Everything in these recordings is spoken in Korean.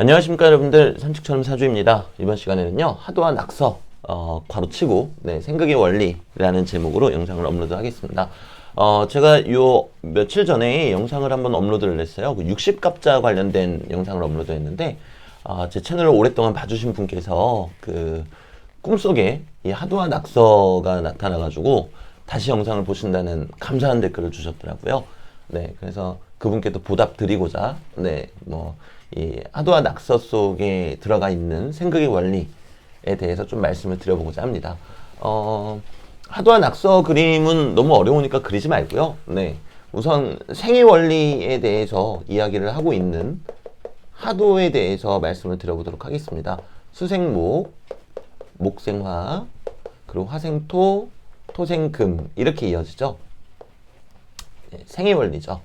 안녕하십니까 여러분들 산책처럼 사주입니다. 이번 시간에는요 하도와 낙서 어, 괄호치고 네, 생각의 원리라는 제목으로 영상을 업로드 하겠습니다. 어, 제가 요 며칠 전에 영상을 한번 업로드를 했어요. 그 60갑자 관련된 영상을 업로드 했는데 어, 제 채널을 오랫동안 봐주신 분께서 그 꿈속에 이 하도와 낙서가 나타나 가지고 다시 영상을 보신다는 감사한 댓글을 주셨더라고요. 네, 그래서 그분께 도 보답 드리고자, 네, 뭐, 이 하도와 낙서 속에 들어가 있는 생각의 원리에 대해서 좀 말씀을 드려보고자 합니다. 어, 하도와 낙서 그림은 너무 어려우니까 그리지 말고요. 네, 우선 생의 원리에 대해서 이야기를 하고 있는 하도에 대해서 말씀을 드려보도록 하겠습니다. 수생목, 목생화, 그리고 화생토, 토생금 이렇게 이어지죠. 네, 생의 원리죠.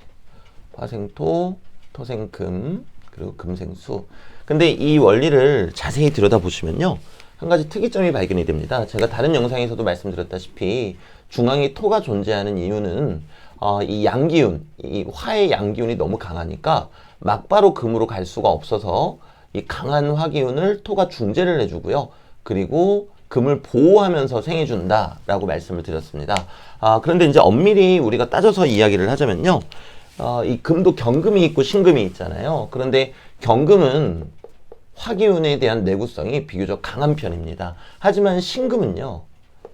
화생토, 토생금, 그리고 금생수. 근데 이 원리를 자세히 들여다보시면요. 한 가지 특이점이 발견이 됩니다. 제가 다른 영상에서도 말씀드렸다시피 중앙에 토가 존재하는 이유는 어, 이 양기운, 이 화의 양기운이 너무 강하니까 막바로 금으로 갈 수가 없어서 이 강한 화기운을 토가 중재를 해주고요. 그리고 금을 보호하면서 생해준다라고 말씀을 드렸습니다. 아, 그런데 이제 엄밀히 우리가 따져서 이야기를 하자면요. 어, 이 금도 경금이 있고 신금이 있잖아요. 그런데 경금은 화기운에 대한 내구성이 비교적 강한 편입니다. 하지만 신금은요,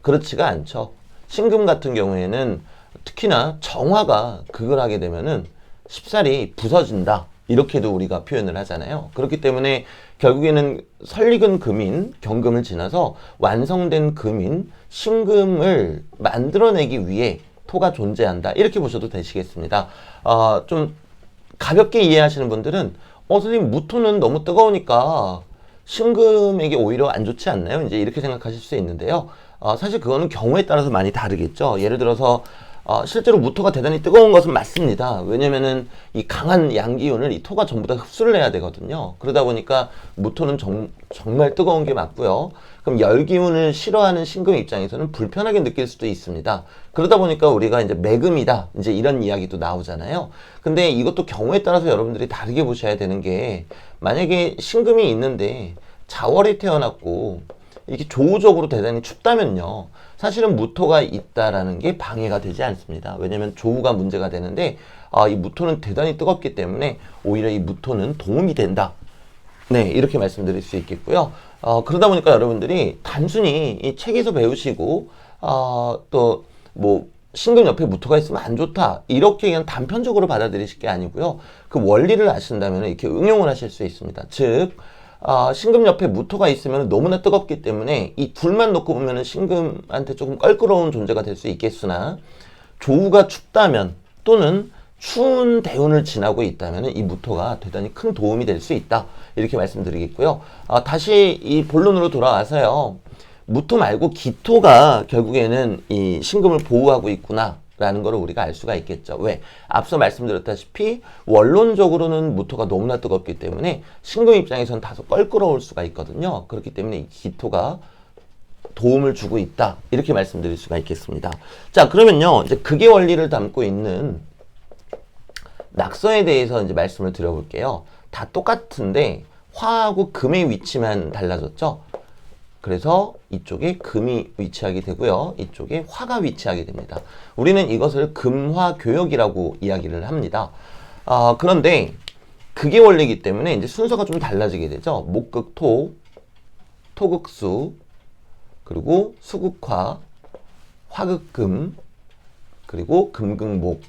그렇지가 않죠. 신금 같은 경우에는 특히나 정화가 극을 하게 되면은 쉽사리 부서진다. 이렇게도 우리가 표현을 하잖아요. 그렇기 때문에 결국에는 설익은 금인 경금을 지나서 완성된 금인 신금을 만들어내기 위해 토가 존재한다. 이렇게 보셔도 되시겠습니다. 어, 좀 가볍게 이해하시는 분들은 어, 선생님 무토는 너무 뜨거우니까 신금에게 오히려 안 좋지 않나요? 이제 이렇게 생각하실 수 있는데요. 어, 사실 그거는 경우에 따라서 많이 다르겠죠. 예를 들어서 어, 실제로 무토가 대단히 뜨거운 것은 맞습니다. 왜냐면은 이 강한 양기운을 이 토가 전부 다 흡수를 해야 되거든요. 그러다 보니까 무토는 정, 정말 뜨거운 게 맞고요. 그럼 열기운을 싫어하는 신금 입장에서는 불편하게 느낄 수도 있습니다. 그러다 보니까 우리가 이제 매금이다. 이제 이런 이야기도 나오잖아요. 근데 이것도 경우에 따라서 여러분들이 다르게 보셔야 되는 게 만약에 신금이 있는데 자월에 태어났고 이게 조우적으로 대단히 춥다면요. 사실은 무토가 있다라는 게 방해가 되지 않습니다. 왜냐면 조우가 문제가 되는데 아, 이 무토는 대단히 뜨겁기 때문에 오히려 이 무토는 도움이 된다. 네, 이렇게 말씀드릴 수 있겠고요. 어, 그러다 보니까 여러분들이 단순히 이 책에서 배우시고 어, 또뭐 신금 옆에 무토가 있으면 안 좋다. 이렇게 그냥 단편적으로 받아들이실 게 아니고요. 그 원리를 아신다면 이렇게 응용을 하실 수 있습니다. 즉, 아, 신금 옆에 무토가 있으면 너무나 뜨겁기 때문에 이 둘만 놓고 보면은 신금한테 조금 껄끄러운 존재가 될 수 있겠으나 조우가 춥다면 또는 추운 대운을 지나고 있다면 이 무토가 대단히 큰 도움이 될 수 있다. 이렇게 말씀드리겠고요. 아, 다시 이 본론으로 돌아와서요. 무토 말고 기토가 결국에는 이 신금을 보호하고 있구나. 라는 것을 우리가 알 수가 있겠죠. 왜? 앞서 말씀드렸다시피 원론적으로는 무토가 너무나 뜨겁기 때문에 신금 입장에서는 다소 껄끄러울 수가 있거든요. 그렇기 때문에 이 기토가 도움을 주고 있다. 이렇게 말씀드릴 수가 있겠습니다. 자, 그러면요. 이제 극의 원리를 담고 있는 낙서에 대해서 이제 말씀을 드려볼게요. 다 똑같은데 화하고 금의 위치만 달라졌죠. 그래서 이쪽에 금이 위치하게 되고요. 이쪽에 화가 위치하게 됩니다. 우리는 이것을 금화교역이라고 이야기를 합니다. 아, 그런데 그게 원리이기 때문에 이제 순서가 좀 달라지게 되죠. 목극토, 토극수, 그리고 수극화, 화극금, 그리고 금극목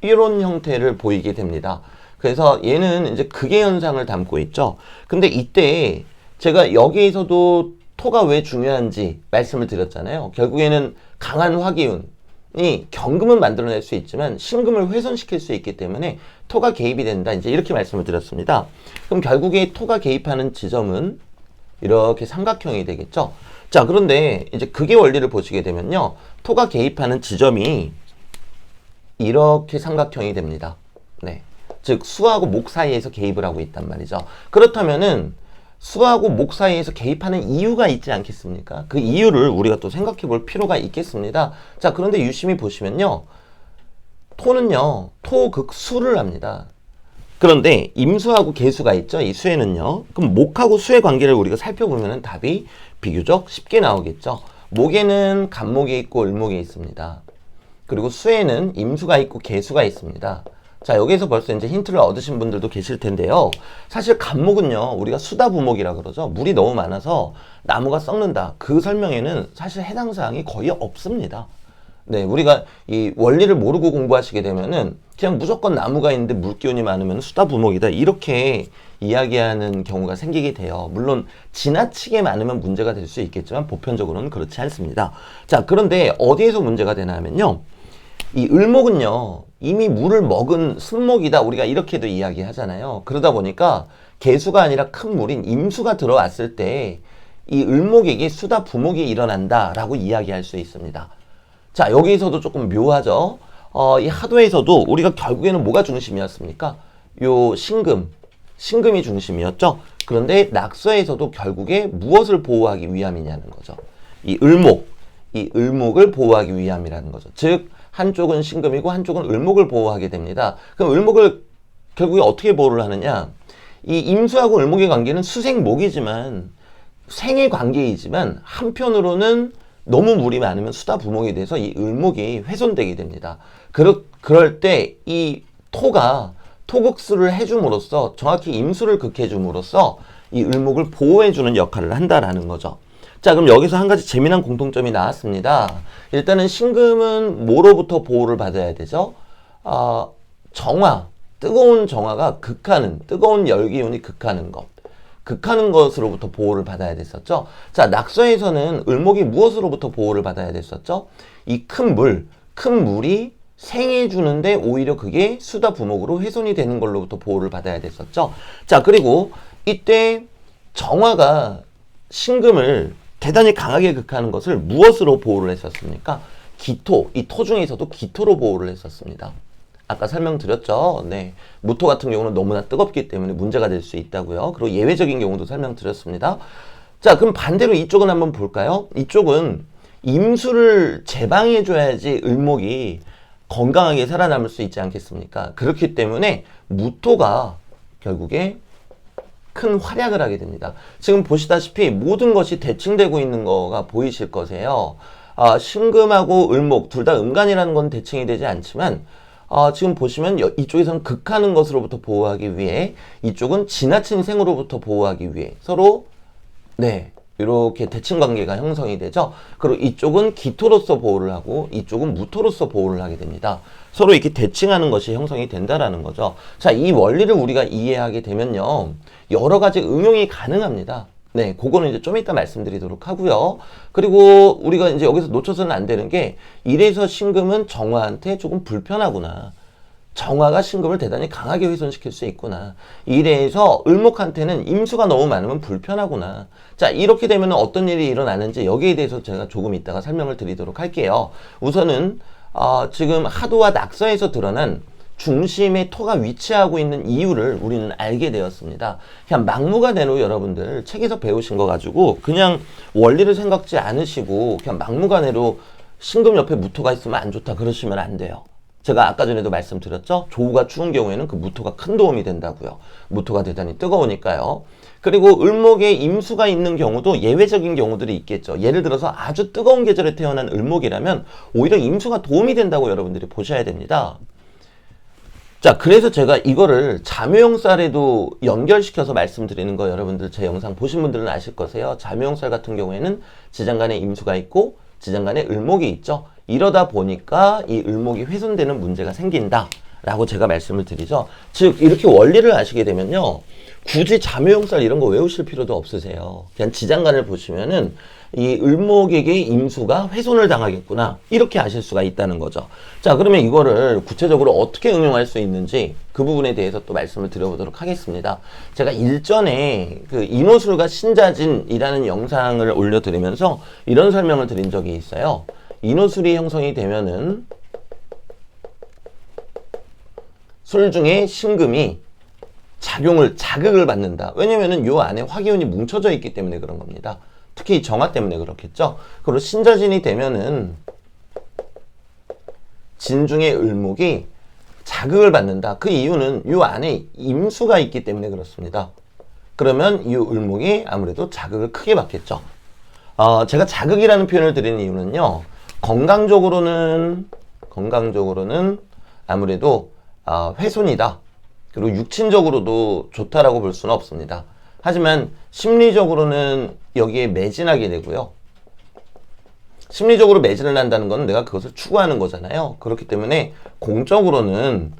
이런 형태를 보이게 됩니다. 그래서 얘는 이제 극의 현상을 담고 있죠. 근데 이때 제가 여기에서도 토가 왜 중요한지 말씀을 드렸잖아요. 결국에는 강한 화기운이 경금은 만들어낼 수 있지만 신금을 훼손시킬 수 있기 때문에 토가 개입이 된다. 이제 이렇게 말씀을 드렸습니다. 그럼 결국에 토가 개입하는 지점은 이렇게 삼각형이 되겠죠. 자, 그런데 이제 극의 원리를 보시게 되면요. 토가 개입하는 지점이 이렇게 삼각형이 됩니다. 네. 즉, 수하고 목 사이에서 개입을 하고 있단 말이죠. 그렇다면은 수하고 목 사이에서 개입하는 이유가 있지 않겠습니까? 그 이유를 우리가 또 생각해 볼 필요가 있겠습니다. 자, 그런데 유심히 보시면요. 토는요, 토극수를 합니다. 그런데 임수하고 계수가 있죠. 이 수에는요. 그럼 목하고 수의 관계를 우리가 살펴보면 답이 비교적 쉽게 나오겠죠. 목에는 간목이 있고 을목이 있습니다. 그리고 수에는 임수가 있고 계수가 있습니다. 자, 여기에서 벌써 이제 힌트를 얻으신 분들도 계실 텐데요. 사실 간목은요, 우리가 수다 부목이라 그러죠. 물이 너무 많아서 나무가 썩는다. 그 설명에는 사실 해당 사항이 거의 없습니다. 네, 우리가 이 원리를 모르고 공부하시게 되면은 그냥 무조건 나무가 있는데 물기운이 많으면 수다 부목이다. 이렇게 이야기하는 경우가 생기게 돼요. 물론 지나치게 많으면 문제가 될 수 있겠지만 보편적으로는 그렇지 않습니다. 자, 그런데 어디에서 문제가 되나 하면요. 이 을목은요, 이미 물을 먹은 순목이다. 우리가 이렇게도 이야기하잖아요. 그러다 보니까 개수가 아니라 큰 물인 임수가 들어왔을 때 이 을목에게 수다 부목이 일어난다라고 이야기할 수 있습니다. 자, 여기서도 조금 묘하죠. 어, 이 하도에서도 우리가 결국에는 뭐가 중심이었습니까? 요 신금, 신금이 중심이었죠. 그런데 낙서에서도 결국에 무엇을 보호하기 위함이냐는 거죠. 이 을목, 이 을목을 보호하기 위함이라는 거죠. 즉 한쪽은 신금이고 한쪽은 을목을 보호하게 됩니다. 그럼 을목을 결국에 어떻게 보호를 하느냐? 이 임수하고 을목의 관계는 수생목이지만 생의 관계이지만 한편으로는 너무 물이 많으면 수다 부목이 돼서 이 을목이 훼손되게 됩니다. 그러, 그럴 때 이 토가 토극수를 해줌으로써 정확히 임수를 극해줌으로써 이 을목을 보호해주는 역할을 한다라는 거죠. 자, 그럼 여기서 한 가지 재미난 공통점이 나왔습니다. 일단은 신금은 뭐로부터 보호를 받아야 되죠? 어, 정화, 뜨거운 정화가 극하는, 뜨거운 열기운이 극하는 것. 극하는 것으로부터 보호를 받아야 됐었죠. 자, 낙서에서는 을목이 무엇으로부터 보호를 받아야 됐었죠? 이 큰 물, 큰 물이 생해 주는데 오히려 그게 수다 부목으로 훼손이 되는 걸로부터 보호를 받아야 됐었죠. 자, 그리고 이때 정화가 신금을 대단히 강하게 극하는 것을 무엇으로 보호를 했었습니까? 기토, 이 토 중에서도 기토로 보호를 했었습니다. 아까 설명드렸죠. 네. 무토 같은 경우는 너무나 뜨겁기 때문에 문제가 될 수 있다고요. 그리고 예외적인 경우도 설명드렸습니다. 자, 그럼 반대로 이쪽은 한번 볼까요? 이쪽은 임수를 제방해줘야지 을목이 건강하게 살아남을 수 있지 않겠습니까? 그렇기 때문에 무토가 결국에 큰 활약을 하게 됩니다. 지금 보시다시피 모든 것이 대칭되고 있는 거가 보이실 거세요. 아, 신금하고 을목 둘 다 음간이라는 건 대칭이 되지 않지만 아, 지금 보시면 여, 이쪽에서는 극하는 것으로부터 보호하기 위해 이쪽은 지나친 생으로부터 보호하기 위해 서로 네 이렇게 대칭 관계가 형성이 되죠. 그리고 이쪽은 기토로서 보호를 하고 이쪽은 무토로서 보호를 하게 됩니다. 서로 이렇게 대칭하는 것이 형성이 된다라는 거죠. 자, 이 원리를 우리가 이해하게 되면요. 여러 가지 응용이 가능합니다. 네, 그거는 이제 좀 이따 말씀드리도록 하고요. 그리고 우리가 이제 여기서 놓쳐서는 안 되는 게 이래서 신금은 정화한테 조금 불편하구나. 정화가 신금을 대단히 강하게 훼손시킬 수 있구나. 이래서 을목한테는 임수가 너무 많으면 불편하구나. 자, 이렇게 되면 어떤 일이 일어나는지 여기에 대해서 제가 조금 이따가 설명을 드리도록 할게요. 우선은 어, 지금 하도와 낙서에서 드러난 중심의 토가 위치하고 있는 이유를 우리는 알게 되었습니다. 그냥 막무가 내로 여러분들 책에서 배우신 거 가지고 그냥 원리를 생각지 않으시고 그냥 막무가 내로 신금 옆에 무토가 있으면 안 좋다 그러시면 안 돼요. 제가 아까 전에도 말씀드렸죠. 조우가 추운 경우에는 그 무토가 큰 도움이 된다고요. 무토가 대단히 뜨거우니까요. 그리고 을목에 임수가 있는 경우도 예외적인 경우들이 있겠죠. 예를 들어서 아주 뜨거운 계절에 태어난 을목이라면 오히려 임수가 도움이 된다고 여러분들이 보셔야 됩니다. 자, 그래서 제가 이거를 자묘용살에도 연결시켜서 말씀드리는 거 여러분들 제 영상 보신 분들은 아실 거세요. 자묘용살 같은 경우에는 지장간에 임수가 있고 지장간에 을목이 있죠. 이러다 보니까 이 을목이 훼손되는 문제가 생긴다. 라고 제가 말씀을 드리죠. 즉, 이렇게 원리를 아시게 되면요. 굳이 자묘용살 이런 거 외우실 필요도 없으세요. 그냥 지장간을 보시면은 이 을목에게 임수가 훼손을 당하겠구나. 이렇게 아실 수가 있다는 거죠. 자, 그러면 이거를 구체적으로 어떻게 응용할 수 있는지 그 부분에 대해서 또 말씀을 드려보도록 하겠습니다. 제가 일전에 그 인호술과 신자진이라는 영상을 올려드리면서 이런 설명을 드린 적이 있어요. 인호술이 형성이 되면은 술 중에 신금이 작용을 자극을 받는다. 왜냐면은 요 안에 화기운이 뭉쳐져 있기 때문에 그런 겁니다. 특히 정화 때문에 그렇겠죠. 그리고 신자진이 되면은 진중의 을목이 자극을 받는다. 그 이유는 이 안에 임수가 있기 때문에 그렇습니다. 그러면 이 을목이 아무래도 자극을 크게 받겠죠. 어, 제가 자극이라는 표현을 드리는 이유는요. 건강적으로는 건강적으로는 아무래도 어, 훼손이다. 그리고 육친적으로도 좋다라고 볼 수는 없습니다. 하지만 심리적으로는 여기에 매진하게 되고요. 심리적으로 매진을 한다는 건 내가 그것을 추구하는 거잖아요. 그렇기 때문에 공적으로는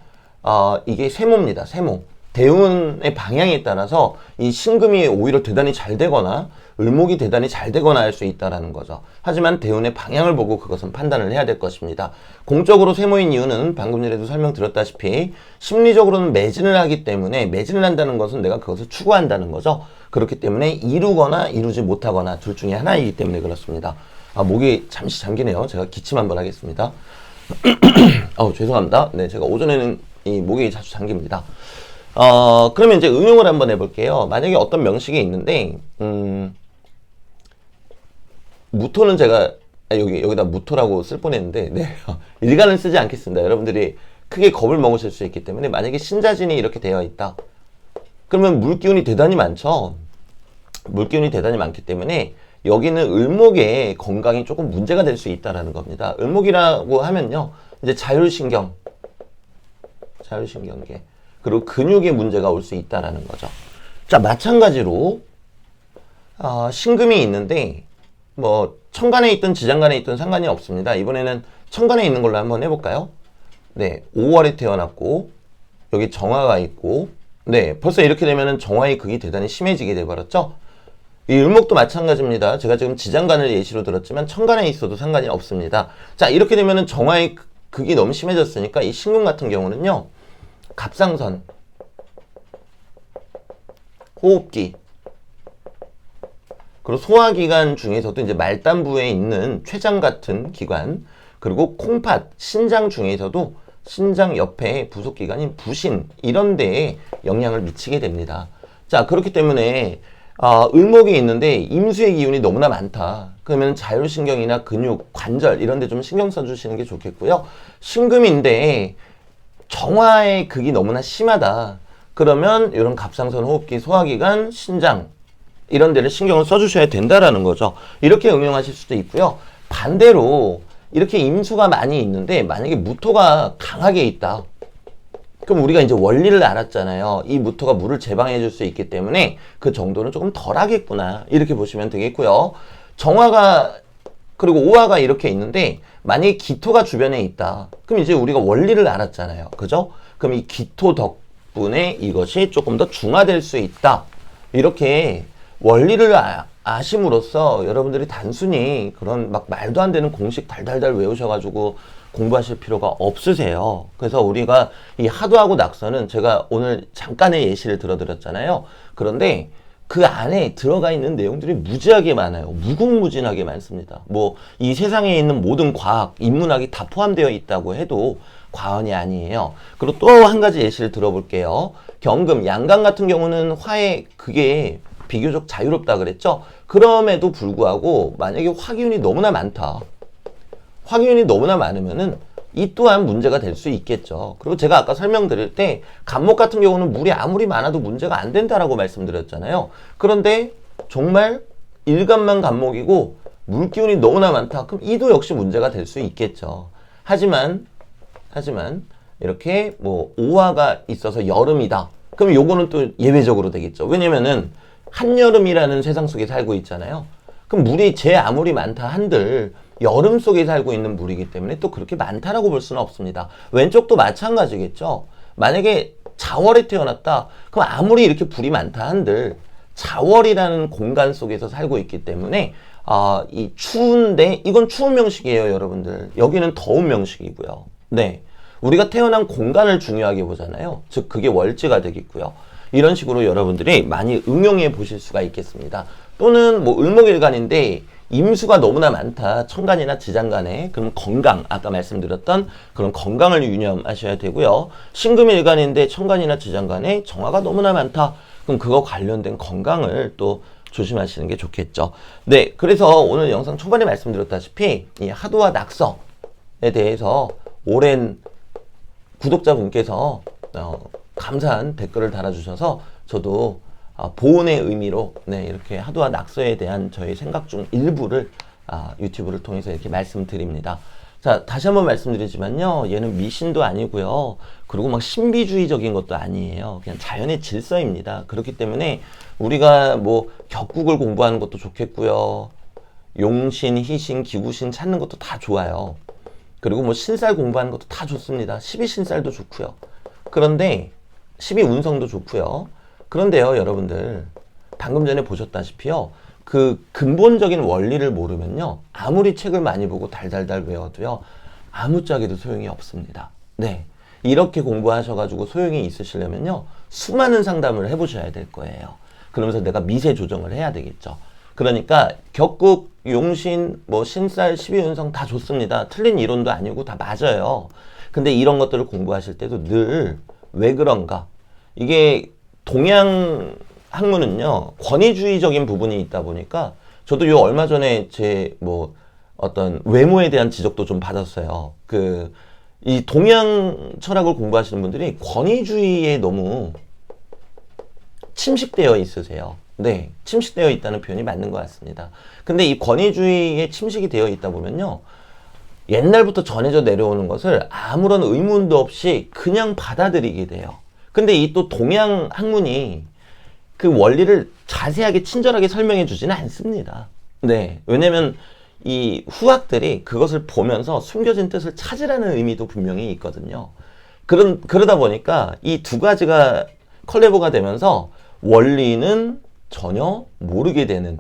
어, 이게 세모입니다. 세모. 대운의 방향에 따라서 이 신금이 오히려 대단히 잘 되거나 을목이 대단히 잘 되거나 할 수 있다라는 거죠. 하지만 대운의 방향을 보고 그것은 판단을 해야 될 것입니다. 공적으로 세모인 이유는 방금 전에도 설명드렸다시피 심리적으로는 매진을 하기 때문에 매진을 한다는 것은 내가 그것을 추구한다는 거죠. 그렇기 때문에 이루거나 이루지 못하거나 둘 중에 하나이기 때문에 그렇습니다. 아, 목이 잠시 잠기네요. 제가 기침 한번 하겠습니다. 어, 죄송합니다. 네, 제가 오전에는 이 목이 자주 잠깁니다. 어, 그러면 이제 응용을 한번 해볼게요. 만약에 어떤 명식이 있는데, 음, 무토는 제가, 아, 여기, 여기다 무토라고 쓸 뻔했는데, 네. 일간은 쓰지 않겠습니다. 여러분들이 크게 겁을 먹으실 수 있기 때문에, 만약에 신자진이 이렇게 되어 있다. 그러면 물 기운이 대단히 많죠? 물 기운이 대단히 많기 때문에, 여기는 을목의 건강이 조금 문제가 될 수 있다라는 겁니다. 을목이라고 하면요. 이제 자율신경, 자율신경계. 그리고 근육에 문제가 올 수 있다라는 거죠. 자, 마찬가지로 어, 신금이 있는데 뭐 천간에 있든 지장간에 있든 상관이 없습니다. 이번에는 천간에 있는 걸로 한번 해볼까요? 네, 5월에 태어났고 여기 정화가 있고 네, 벌써 이렇게 되면은 정화의 극이 대단히 심해지게 돼버렸죠. 이 을목도 마찬가지입니다. 제가 지금 지장간을 예시로 들었지만 천간에 있어도 상관이 없습니다. 자, 이렇게 되면은 정화의 극이 너무 심해졌으니까 이 신금 같은 경우는요. 갑상선, 호흡기, 그리고 소화기관 중에서도 이제 말단부에 있는 췌장 같은 기관, 그리고 콩팥, 신장 중에서도 신장 옆에 부속기관인 부신, 이런 데에 영향을 미치게 됩니다. 자, 그렇기 때문에, 어, 을목이 있는데 임수의 기운이 너무나 많다. 그러면 자율신경이나 근육, 관절, 이런 데 좀 신경 써주시는 게 좋겠고요. 신금인데, 정화의 극이 너무나 심하다. 그러면 이런 갑상선, 호흡기, 소화기관, 신장 이런 데를 신경을 써주셔야 된다라는 거죠. 이렇게 응용하실 수도 있고요. 반대로 이렇게 임수가 많이 있는데 만약에 무토가 강하게 있다. 그럼 우리가 이제 원리를 알았잖아요. 이 무토가 물을 제방해 줄 수 있기 때문에 그 정도는 조금 덜 하겠구나. 이렇게 보시면 되겠고요. 정화가 그리고 오화가 이렇게 있는데 만약에 기토가 주변에 있다. 그럼 이제 우리가 원리를 알았잖아요. 그죠? 그럼 이 기토 덕분에 이것이 조금 더 중화될 수 있다. 이렇게 원리를 아, 아심으로써 여러분들이 단순히 그런 막 말도 안 되는 공식 달달달 외우셔가지고 공부하실 필요가 없으세요. 그래서 우리가 이 하도하고 낙서는 제가 오늘 잠깐의 예시를 들어드렸잖아요. 그런데 그 안에 들어가 있는 내용들이 무지하게 많아요. 무궁무진하게 많습니다. 뭐 이 세상에 있는 모든 과학, 인문학이 다 포함되어 있다고 해도 과언이 아니에요. 그리고 또 한 가지 예시를 들어볼게요. 경금, 양강 같은 경우는 화에 그게 비교적 자유롭다 그랬죠? 그럼에도 불구하고 만약에 화기운이 너무나 많다. 화기운이 너무나 많으면은 이 또한 문제가 될 수 있겠죠. 그리고 제가 아까 설명드릴 때 간목 같은 경우는 물이 아무리 많아도 문제가 안 된다라고 말씀드렸잖아요. 그런데 정말 일간만 간목이고 물기운이 너무나 많다. 그럼 이도 역시 문제가 될 수 있겠죠. 하지만 하지만 이렇게 뭐 오화가 있어서 여름이다. 그럼 요거는 또 예외적으로 되겠죠. 왜냐면은 한여름이라는 세상 속에 살고 있잖아요. 그럼 물이 제 아무리 많다 한들 여름 속에 살고 있는 물이기 때문에 또 그렇게 많다라고 볼 수는 없습니다. 왼쪽도 마찬가지겠죠. 만약에 자월에 태어났다. 그럼 아무리 이렇게 불이 많다 한들 자월이라는 공간 속에서 살고 있기 때문에 아, 이 추운데 이건 추운 명식이에요, 여러분들. 여기는 더운 명식이고요. 네. 우리가 태어난 공간을 중요하게 보잖아요. 즉 그게 월지가 되겠고요. 이런 식으로 여러분들이 많이 응용해 보실 수가 있겠습니다. 또는 뭐 을목일간인데 임수가 너무나 많다. 천간이나 지장간에. 그럼 건강, 아까 말씀드렸던 그런 건강을 유념하셔야 되고요. 신금일간인데 천간이나 지장간에 정화가 너무나 많다. 그럼 그거 관련된 건강을 또 조심하시는 게 좋겠죠. 네, 그래서 오늘 영상 초반에 말씀드렸다시피 이 하도와 낙서에 대해서 오랜 구독자분께서 어, 감사한 댓글을 달아주셔서 저도 아, 보온의 의미로 네, 이렇게 하도와 낙서에 대한 저의 생각 중 일부를 아, 유튜브를 통해서 이렇게 말씀드립니다. 자, 다시 한번 말씀드리지만요. 얘는 미신도 아니고요. 그리고 막 신비주의적인 것도 아니에요. 그냥 자연의 질서입니다. 그렇기 때문에 우리가 뭐 격국을 공부하는 것도 좋겠고요. 용신, 희신, 기구신 찾는 것도 다 좋아요. 그리고 뭐 신살 공부하는 것도 다 좋습니다. 12신살도 좋고요. 그런데 12 운성도 좋고요. 그런데요, 여러분들 방금 전에 보셨다시피요. 그 근본적인 원리를 모르면요. 아무리 책을 많이 보고 달달달 외워도요. 아무짝에도 소용이 없습니다. 네. 이렇게 공부하셔가지고 소용이 있으시려면요. 수많은 상담을 해보셔야 될 거예요. 그러면서 내가 미세 조정을 해야 되겠죠. 그러니까 격국, 용신, 뭐 신살, 12운성 다 좋습니다. 틀린 이론도 아니고 다 맞아요. 근데 이런 것들을 공부하실 때도 늘 왜 그런가? 이게 동양 학문은요 권위주의적인 부분이 있다 보니까 저도 요 얼마 전에 제 뭐 어떤 외모에 대한 지적도 좀 받았어요. 그 이 동양 철학을 공부하시는 분들이 권위주의에 너무 침식되어 있으세요. 네, 침식되어 있다는 표현이 맞는 것 같습니다. 근데 이 권위주의에 침식이 되어 있다 보면요. 옛날부터 전해져 내려오는 것을 아무런 의문도 없이 그냥 받아들이게 돼요. 근데 이 또 동양 학문이 그 원리를 자세하게 친절하게 설명해 주지는 않습니다. 네. 왜냐면 이 후학들이 그것을 보면서 숨겨진 뜻을 찾으라는 의미도 분명히 있거든요. 그런, 그러다 보니까 이 두 가지가 컬래버가 되면서 원리는 전혀 모르게 되는,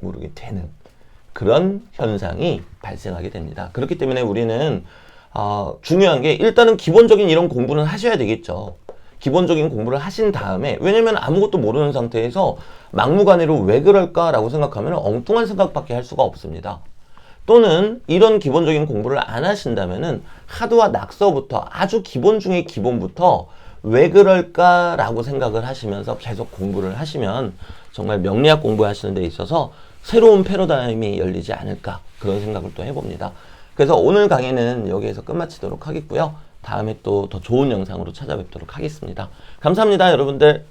모르게 되는 그런 현상이 발생하게 됩니다. 그렇기 때문에 우리는 어, 중요한 게 일단은 기본적인 이런 공부는 하셔야 되겠죠. 기본적인 공부를 하신 다음에 왜냐면 아무것도 모르는 상태에서 막무가내로 왜 그럴까라고 생각하면 엉뚱한 생각밖에 할 수가 없습니다. 또는 이런 기본적인 공부를 안 하신다면은 하드와 낙서부터 아주 기본 중의 기본부터 왜 그럴까라고 생각을 하시면서 계속 공부를 하시면 정말 명리학 공부하시는 데 있어서 새로운 패러다임이 열리지 않을까 그런 생각을 또 해봅니다. 그래서 오늘 강의는 여기에서 끝마치도록 하겠고요. 다음에 또 더 좋은 영상으로 찾아뵙도록 하겠습니다. 감사합니다, 여러분들.